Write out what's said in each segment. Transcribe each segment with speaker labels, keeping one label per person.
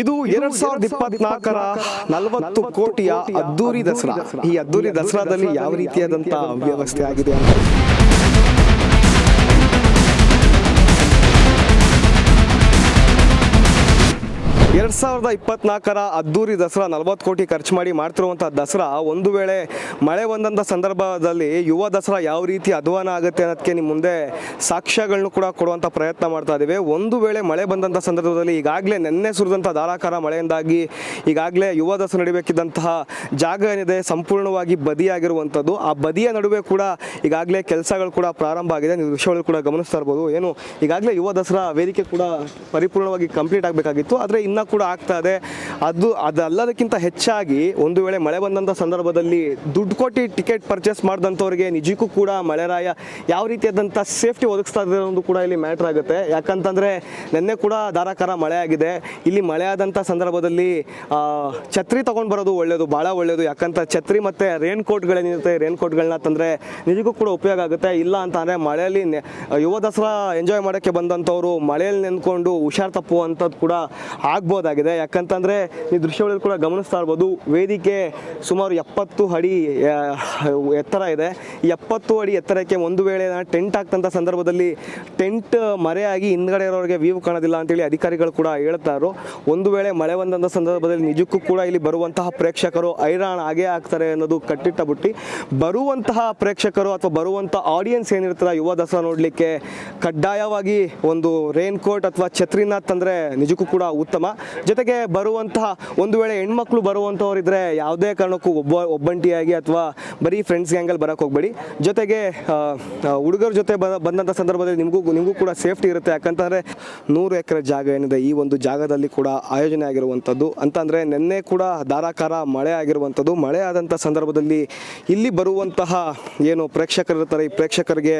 Speaker 1: ಇದು ಎರಡ್ ಸಾವಿರದ ಇಪ್ಪತ್ನಾಲ್ಕರ ನಲವತ್ತು ಕೋಟಿಯ ಅದ್ದೂರಿ ದಸರಾ. ಈ ಅದ್ದೂರಿ ದಸರಾದಲ್ಲಿ ಯಾವ ರೀತಿಯಾದಂತಹ ವ್ಯವಸ್ಥೆ ಆಗಿದೆ ಅಂತ. ಎರಡ್ ಸಾವಿರದ ಇಪ್ಪತ್ನಾಲ್ಕರ ಅದ್ದೂರಿ ದಸರಾ ನಲವತ್ತು ಕೋಟಿ ಖರ್ಚು ಮಾಡಿ ಮಾಡ್ತಿರುವಂಥ ದಸರಾ, ಒಂದು ವೇಳೆ ಮಳೆ ಬಂದಂಥ ಸಂದರ್ಭದಲ್ಲಿ ಯುವ ದಸರಾ ಯಾವ ರೀತಿ ಅಧ್ವಾನ ಆಗುತ್ತೆ ಅನ್ನೋದಕ್ಕೆ ನಿಮ್ಮ ಮುಂದೆ ಸಾಕ್ಷ್ಯಗಳನ್ನು ಕೂಡ ಕೊಡುವಂಥ ಪ್ರಯತ್ನ ಮಾಡ್ತಾ ಇದ್ದೇವೆ ಒಂದು ವೇಳೆ ಮಳೆ ಬಂದಂಥ ಸಂದರ್ಭದಲ್ಲಿ ಈಗಾಗಲೇ ನಿನ್ನೆ ಸುರಿದಂಥ ಧಾರಾಕಾರ ಮಳೆಯಿಂದಾಗಿ ಈಗಾಗಲೇ ಯುವ ದಸರಾ ನಡಿಬೇಕಿದ್ದಂತಹ ಜಾಗ ಏನಿದೆ ಸಂಪೂರ್ಣವಾಗಿ ಬದಿಯಾಗಿರುವಂಥದ್ದು ಆ ಬದಿಯ ನಡುವೆ ಕೂಡ ಈಗಾಗಲೇ ಕೆಲಸಗಳು ಕೂಡ ಪ್ರಾರಂಭ ಆಗಿದೆ. ನೀವು ವಿಷಯಗಳು ಕೂಡ ಗಮನಿಸ್ತಾ ಇರ್ಬೋದು. ಏನು, ಈಗಾಗಲೇ ಯುವ ದಸರಾ ವೇದಿಕೆ ಕೂಡ ಪರಿಪೂರ್ಣವಾಗಿ ಕಂಪ್ಲೀಟ್ ಆಗಬೇಕಾಗಿತ್ತು. ಆದರೆ ಇನ್ನೂ ಕೂಡ ಆಗ್ತಾ ಇದೆ. ಅದು ಅದಲ್ಲದಕ್ಕಿಂತ ಹೆಚ್ಚಾಗಿ ಒಂದು ವೇಳೆ ಮಳೆ ಬಂದಂಥ ಸಂದರ್ಭದಲ್ಲಿ ದುಡ್ಡು ಕೊಟ್ಟು ಟಿಕೆಟ್ ಪರ್ಚೇಸ್ ಮಾಡಿದಂಥವ್ರಿಗೆ ನಿಜಕ್ಕೂ ಕೂಡ ಮಳೆರಾಯ ಯಾವ ರೀತಿಯಾದಂಥ ಸೇಫ್ಟಿ ಒದಗಿಸ್ತಾ ಅನ್ನೋದು ಕೂಡ ಇಲ್ಲಿ ಮ್ಯಾಟ್ರ್ ಆಗುತ್ತೆ. ಯಾಕಂತಂದರೆ ನಿನ್ನೆ ಕೂಡ ಧಾರಾಕಾರ ಮಳೆ ಆಗಿದೆ. ಇಲ್ಲಿ ಮಳೆ ಆದಂಥ ಸಂದರ್ಭದಲ್ಲಿ ಛತ್ರಿ ತೊಗೊಂಡು ಬರೋದು ಒಳ್ಳೆಯದು ಭಾಳ ಒಳ್ಳೆಯದು ಯಾಕಂತ ಛತ್ರಿ ಮತ್ತು ರೇನ್ ಕೋಟ್ಗಳೇನಿರುತ್ತೆ ರೇನ್ ಕೋಟ್ಗಳನ್ನ ತಂದರೆ ನಿಜಕ್ಕೂ ಕೂಡ ಉಪಯೋಗ ಆಗುತ್ತೆ. ಇಲ್ಲ ಅಂತ ಅಂದರೆ ಮಳೆಯಲ್ಲಿ ಯುವ ದಸರಾ ಎಂಜಾಯ್ ಮಾಡೋಕ್ಕೆ ಬಂದಂಥವ್ರು ಮಳೆಯಲ್ಲಿ ನೆನ್ಕೊಂಡು ಹುಷಾರ್ ತಪ್ಪುವಂಥದ್ದು ಕೂಡ ಆಗ್ಬೋದಾಗಿದೆ ಯಾಕಂತಂದರೆ ಈ ದೃಶ್ಯಗಳಲ್ಲಿ ಕೂಡ ಗಮನಿಸ್ತಾ ಇರ್ಬೋದು, ವೇದಿಕೆ ಸುಮಾರು ಎಪ್ಪತ್ತು ಅಡಿ ಎತ್ತರ ಇದೆ. ಎಪ್ಪತ್ತು ಅಡಿ ಎತ್ತರಕ್ಕೆ ಒಂದು ವೇಳೆ ಟೆಂಟ್ ಹಾಕ್ತಂಥ ಸಂದರ್ಭದಲ್ಲಿ ಟೆಂಟ್ ಮರೆಯಾಗಿ ಹಿಂದ್ಗಡೆ ಇರೋರಿಗೆ ವ್ಯೂ ಕಾಣೋದಿಲ್ಲ ಅಂತೇಳಿ ಅಧಿಕಾರಿಗಳು ಕೂಡ ಹೇಳ್ತಾರೋ ಒಂದು ವೇಳೆ ಮಳೆ ಬಂದಂಥ ಸಂದರ್ಭದಲ್ಲಿ ನಿಜಕ್ಕೂ ಕೂಡ ಇಲ್ಲಿ ಬರುವಂತಹ ಪ್ರೇಕ್ಷಕರು ಹೈರಾಣ ಆಗೇ ಆಗ್ತಾರೆ ಅನ್ನೋದು ಕಟ್ಟಿಟ್ಟ ಬುಟ್ಟಿ. ಬರುವಂತಹ ಪ್ರೇಕ್ಷಕರು ಅಥವಾ ಬರುವಂಥ ಆಡಿಯನ್ಸ್ ಏನಿರ್ತಾರೆ ಯುವ ದಸರಾ ನೋಡಲಿಕ್ಕೆ ಕಡ್ಡಾಯವಾಗಿ ಒಂದು ರೈನ್ ಕೋಟ್ ಅಥವಾ ಛತ್ರಿನ ತಂದರೆ ನಿಜಕ್ಕೂ ಕೂಡ ಉತ್ತಮ. ಜೊತೆಗೆ ಬರುವಂತಹ ಒಂದು ವೇಳೆ ಹೆಣ್ಮಕ್ಳು ಬರುವಂಥವ್ರಿದ್ರೆ ಯಾವುದೇ ಕಾರಣಕ್ಕೂ ಒಬ್ಬ ಒಬ್ಬಂಟಿಯಾಗಿ ಅಥವಾ ಬರೀ ಫ್ರೆಂಡ್ಸ್ ಗ್ಯಾಂಗಲ್ಲಿ ಬರೋಕ್ಕೆ ಹೋಗಬೇಡಿ. ಜೊತೆಗೆ ಹುಡುಗರ ಜೊತೆ ಬ ಬಂದಂಥ ಸಂದರ್ಭದಲ್ಲಿ ನಿಮಗೂ ನಿಮಗೂ ಕೂಡ ಸೇಫ್ಟಿ ಇರುತ್ತೆ. ಯಾಕಂತಂದರೆ ನೂರು ಎಕರೆ ಜಾಗ ಏನಿದೆ, ಈ ಒಂದು ಜಾಗದಲ್ಲಿ ಕೂಡ ಆಯೋಜನೆ ಆಗಿರುವಂಥದ್ದು ಅಂತಂದರೆ ನಿನ್ನೆ ಕೂಡ ಧಾರಾಕಾರ ಮಳೆ ಆಗಿರುವಂಥದ್ದು ಮಳೆ ಆದಂಥ ಸಂದರ್ಭದಲ್ಲಿ ಇಲ್ಲಿ ಬರುವಂತಹ ಏನು ಪ್ರೇಕ್ಷಕರು ಇರ್ತಾರೆ ಈ ಪ್ರೇಕ್ಷಕರಿಗೆ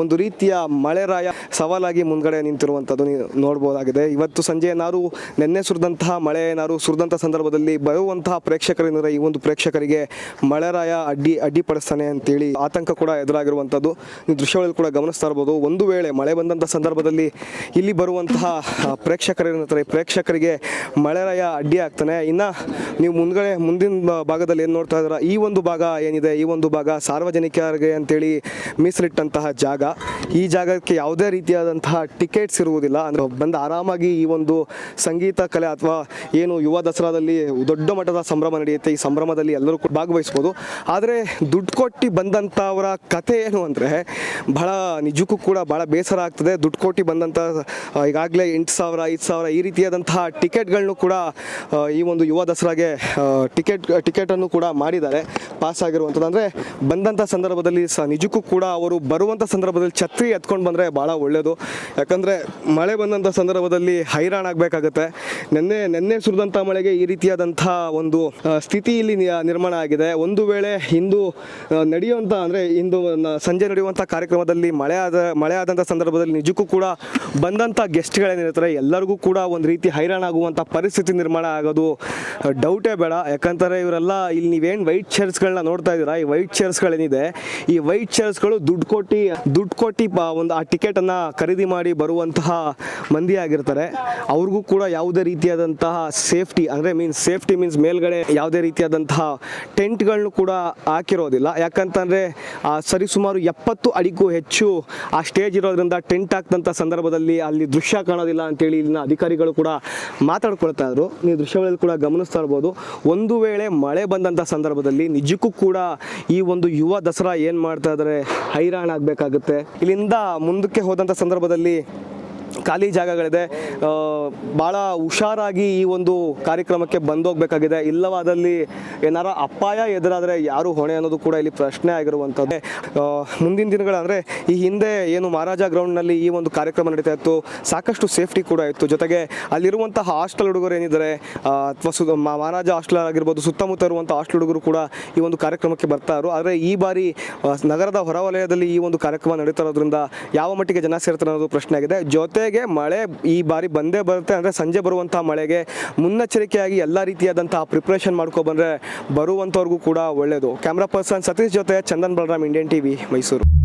Speaker 1: ಒಂದು ರೀತಿಯ ಮಳೆರಾಯ ಸವಾಲಾಗಿ ಮುಂದ್ಗಡೆ ನಿಂತಿರುವಂಥದ್ದು ನೋಡ್ಬೋದಾಗಿದೆ. ಇವತ್ತು ಸಂಜೆ ನಾರು ನಿನ್ನೆ ಸುರಿದಂತಹ ಮಳೆ ಏನಾದ್ರು ಸುರಿದಂಥ ಸಂದರ್ಭದಲ್ಲಿ ಬರುವಂತಹ ಪ್ರೇಕ್ಷಕರೇನಿದ್ರೆ ಈ ಒಂದು ಪ್ರೇಕ್ಷಕರಿಗೆ ಮಳೆರಾಯ ಅಡ್ಡಿ ಅಡ್ಡಿಪಡಿಸ್ತಾನೆ ಅಂತೇಳಿ ಆತಂಕ ಕೂಡ ಎದುರಾಗಿರುವಂಥದ್ದು. ನೀವು ದೃಶ್ಯಗಳಲ್ಲಿ ಕೂಡ ಗಮನಿಸ್ತಾ ಇರ್ಬೋದು. ಒಂದು ವೇಳೆ ಮಳೆ ಬಂದಂಥ ಸಂದರ್ಭದಲ್ಲಿ ಇಲ್ಲಿ ಬರುವಂತಹ ಪ್ರೇಕ್ಷಕರೇನಿರ್ತಾರೆ ಪ್ರೇಕ್ಷಕರಿಗೆ ಮಳೆರಾಯ ಅಡ್ಡಿ ಆಗ್ತಾನೆ. ಇನ್ನು ನೀವು ಮುಂದ್ಗಡೆ, ಮುಂದಿನ ಭಾಗದಲ್ಲಿ ಏನು ನೋಡ್ತಾ ಇದ್ದೀರಾ? ಈ ಒಂದು ಭಾಗ ಏನಿದೆ? ಈ ಒಂದು ಭಾಗ ಸಾರ್ವಜನಿಕರಿಗೆ ಅಂತೇಳಿ ಮೀಸಲಿಟ್ಟಂತಹ ಜಾಗ. ಈ ಜಾಗಕ್ಕೆ ಯಾವುದೇ ರೀತಿಯಾದಂತಹ ಟಿಕೆಟ್ಸ್ ಇರುವುದಿಲ್ಲ. ಅಂದರೆ ಬಂದು ಆರಾಮಾಗಿ ಈ ಒಂದು ಸಂಗೀತ ಕಲೆ ಅಥವಾ ಏನು ಯುವ ದಸರಾದಲ್ಲಿ ದೊಡ್ಡ ಮಟ್ಟದ ಸಂಭ್ರಮ ನಡೆಯುತ್ತೆ, ಈ ಸಂಭ್ರಮದಲ್ಲಿ ಎಲ್ಲರೂ ಕೂಡ ಭಾಗವಹಿಸ್ಬೋದು. ಆದರೆ ದುಡ್ಡು ಕೊಟ್ಟು ಬಂದಂಥವರ ಕಥೆ ಏನು ಅಂದರೆ ಬಹಳ ನಿಜಕ್ಕೂ ಕೂಡ ಭಾಳ ಬೇಸರ ಆಗ್ತದೆ. ದುಡ್ಡು ಕೊಟ್ಟು ಬಂದಂಥ ಈಗಾಗಲೇ ಎಂಟು ಸಾವಿರ, ಐದು ಸಾವಿರ ಈ ರೀತಿಯಾದಂತಹ ಟಿಕೆಟ್ಗಳನ್ನು ಕೂಡ ಈ ಒಂದು ಯುವ ದಸರಾಗೆ ಟಿಕೆಟ್, ಟಿಕೆಟನ್ನು ಕೂಡ ಮಾಡಿದ್ದಾರೆ. ಪಾಸ್ ಆಗಿರುವಂಥದ್ದು. ಅಂದರೆ ಬಂದಂಥ ಸಂದರ್ಭದಲ್ಲಿ ಸಹ ನಿಜಕ್ಕೂ ಕೂಡ ಅವರು ಬರುವಂಥ ಸಂದರ್ಭದಲ್ಲಿ ಛತ್ರಿ ಎತ್ಕೊಂಡು ಬಂದರೆ ಭಾಳ ಒಳ್ಳೆಯದು ಯಾಕಂದರೆ ಮಳೆ ಬಂದಂಥ ಸಂದರ್ಭದಲ್ಲಿ ಹೈರಾಣ ಆಗಬೇಕಾಗತ್ತೆ ನಿನ್ನೆ ನಿನ್ನೆ ಸುರಿದಂಥ ಮಳೆಗೆ ಈ ರೀತಿಯಾದಂಥ ಒಂದು ಸ್ಥಿತಿ ಇಲ್ಲಿ ನಿರ್ಮಾಣ ಆಗಿದೆ. ಒಂದು ವೇಳೆ ಇಂದು ನಡೆಯುವಂಥ ಅಂದರೆ ಇಂದು ಸಂಜೆ ನಡೆಯುವಂಥ ಕಾರ್ಯಕ್ರಮದಲ್ಲಿ ಮಳೆ ಆದ, ಮಳೆ ಆದಂಥ ಸಂದರ್ಭದಲ್ಲಿ ನಿಜಕ್ಕೂ ಕೂಡ ಬಂದಂಥ ಗೆಸ್ಟ್ಗಳೇನಿರ್ತಾರೆ ಎಲ್ಲರಿಗೂ ಕೂಡ ಒಂದು ರೀತಿ ಹೈರಾಣ ಆಗುವಂಥ ಪರಿಸ್ಥಿತಿ ನಿರ್ಮಾಣ ಆಗೋದು ಡೌಟೇ ಬೇಡ. ಯಾಕಂತಾರೆ ಇವರೆಲ್ಲ ಇಲ್ಲಿ ನೀವೇನು ವೈಟ್ ಚೇರ್ಸ್ಗಳನ್ನ ನೋಡ್ತಾ ಇದ್ದೀರಾ? ಈ ವೈಟ್ ಚೇರ್ಸ್ಗಳೇನಿದೆ ಈ ವೈಟ್ ಚೇರ್ಸ್ಗಳು ದುಡ್ಡು ಕೊಟ್ಟು ದುಡ್ಡು ಕೊಟ್ಟು ಒಂದು, ಆ ಟಿಕೆಟನ್ನು ಖರೀದಿ ಮಾಡಿ ಬರುವಂತಹ ಮಂದಿ ಆಗಿರ್ತಾರೆ. ಅವ್ರಿಗೂ ಕೂಡ ಯಾವುದೇ ರೀತಿಯಾದಂತಹ ಸೇಫ್ಟಿ ಅಂದರೆ ಮೀನ್ಸ್ ಸೇಫ್ಟಿ ಮೀನ್ಸ್ ಮೇಲ್ಗಡೆ ಯಾವುದೇ ರೀತಿಯಾದಂತಹ ಟೆಂಟ್ಗಳನ್ನು ಕೂಡ ಹಾಕಿರೋದಿಲ್ಲ. ಯಾಕಂತಂದರೆ ಸರಿಸುಮಾರು ಎಪ್ಪತ್ತು ಅಡಿಗೂ ಹೆಚ್ಚು ಆ ಸ್ಟೇಜ್ ಇರೋದ್ರಿಂದ ಟೆಂಟ್ ಹಾಕಿದಂಥ ಸಂದರ್ಭದಲ್ಲಿ ಅಲ್ಲಿ ದೃಶ್ಯ ಕಾಣೋದಿಲ್ಲ ಅಂತೇಳಿ ಇಲ್ಲಿನ ಅಧಿಕಾರಿಗಳು ಕೂಡ ಮಾತಾಡ್ಕೊಳ್ತಾ ಇದ್ರು. ನೀವು ದೃಶ್ಯಗಳಲ್ಲಿ ಕೂಡ ಗಮನಿಸ್ತಾ ಇರ್ಬೋದು. ಒಂದು ವೇಳೆ ಮಳೆ ಬಂದಂಥ ಸಂದರ್ಭದಲ್ಲಿ ನಿಜಕ್ಕೂ ಕೂಡ ಈ ಒಂದು ಯುವ ದಸರಾ ಏನು ಮಾಡ್ತಾ ಇದ್ದಾರೆ ಹೈರಾಣ ಆಗಬೇಕಾಗುತ್ತೆ ಇಲ್ಲಿಂದ ಮುಂದಕ್ಕೆ ಹೋದಂಥ ಸಂದರ್ಭದಲ್ಲಿ ಖಾಲಿ ಜಾಗಗಳಿದೆ. ಭಾಳ ಹುಷಾರಾಗಿ ಈ ಒಂದು ಕಾರ್ಯಕ್ರಮಕ್ಕೆ ಬಂದೋಗ್ಬೇಕಾಗಿದೆ. ಇಲ್ಲವಾದಲ್ಲಿ ಏನಾರ ಅಪಾಯ ಎದುರಾದರೆ ಯಾರು ಹೊಣೆ ಅನ್ನೋದು ಕೂಡ ಇಲ್ಲಿ ಪ್ರಶ್ನೆ ಆಗಿರುವಂಥದ್ದೇ. ಮುಂದಿನ ದಿನಗಳ ಅಂದರೆ ಈ ಹಿಂದೆ ಏನು ಮಹಾರಾಜ ಗ್ರೌಂಡ್ನಲ್ಲಿ ಈ ಒಂದು ಕಾರ್ಯಕ್ರಮ ನಡೀತಾ ಇತ್ತು. ಸಾಕಷ್ಟು ಸೇಫ್ಟಿ ಕೂಡ ಇತ್ತು. ಜೊತೆಗೆ ಅಲ್ಲಿರುವಂತಹ ಹಾಸ್ಟೆಲ್ ಹುಡುಗರು ಏನಿದ್ದಾರೆ ಅಥವಾ ಮಹಾರಾಜ ಹಾಸ್ಟೆಲ್ ಆಗಿರ್ಬೋದು, ಸುತ್ತಮುತ್ತ ಇರುವಂಥ ಹಾಸ್ಟೆಲ್ ಹುಡುಗರು ಕೂಡ ಈ ಒಂದು ಕಾರ್ಯಕ್ರಮಕ್ಕೆ ಬರ್ತಾ ಇದ್ರು. ಆದರೆ ಈ ಬಾರಿ ನಗರದ ಹೊರವಲಯದಲ್ಲಿ ಈ ಒಂದು ಕಾರ್ಯಕ್ರಮ ನಡೀತಾ ಇರೋದ್ರಿಂದ ಯಾವ ಮಟ್ಟಿಗೆ ಜನ ಸೇರ್ತಾರೆ ಅನ್ನೋದು ಪ್ರಶ್ನೆ ಆಗಿದೆ. ಜೊತೆಗೆ ಮಳೆ ಈ ಬಾರಿ ಬಂದೇ ಬರುತ್ತೆ ಅಂದರೆ ಸಂಜೆ ಬರುವಂಥ ಮಳೆಗೆ ಮುನ್ನೆಚ್ಚರಿಕೆಯಾಗಿ ಎಲ್ಲ ರೀತಿಯಾದಂತಹ ಪ್ರಿಪ್ರೇಷನ್ ಮಾಡ್ಕೊ ಬಂದರೆ ಬರುವಂಥವ್ರಿಗೂ ಕೂಡ ಒಳ್ಳೆಯದು ಕ್ಯಾಮ್ರಾ ಪರ್ಸನ್ ಸತೀಶ್ ಜೊತೆ ಚಂದನ್ ಬಲರಾಮ್ ಇಂಡಿಯನ್ ಟಿವಿ ಮೈಸೂರು